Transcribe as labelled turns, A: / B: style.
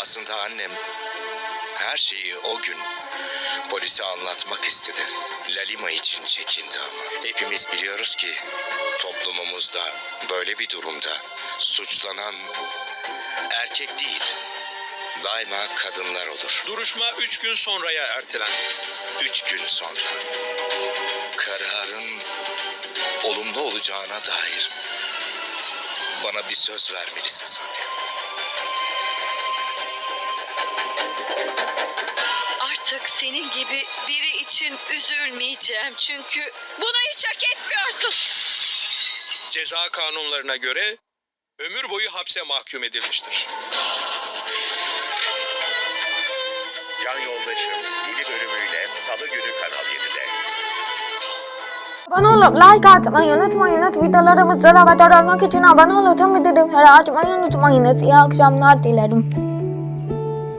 A: Aslında annem her şeyi o gün polise anlatmak istedi. Lalima için çekindi ama. Hepimiz biliyoruz ki toplumumuzda böyle bir durumda suçlanan erkek değil, daima kadınlar olur.
B: Duruşma 3 gün sonraya ertelendi.
A: Üç gün sonra kararın olumlu olacağına dair bana bir söz vermelisin Sandya.
C: Artık senin gibi biri için üzülmeyeceğim çünkü bunu hiç hak etmiyorsun.
B: Ceza kanunlarına göre ömür boyu hapse mahkum edilmiştir.
D: Can Yoldaşım yeni bölümüyle Salı günü Kanal 7'de.
E: Abone olup like atmayı unutmayınız. Videolarımızdan haberdar olmak için abone olun. Tüm bildirimleri açmayı unutmayınız. İyi akşamlar dilerim.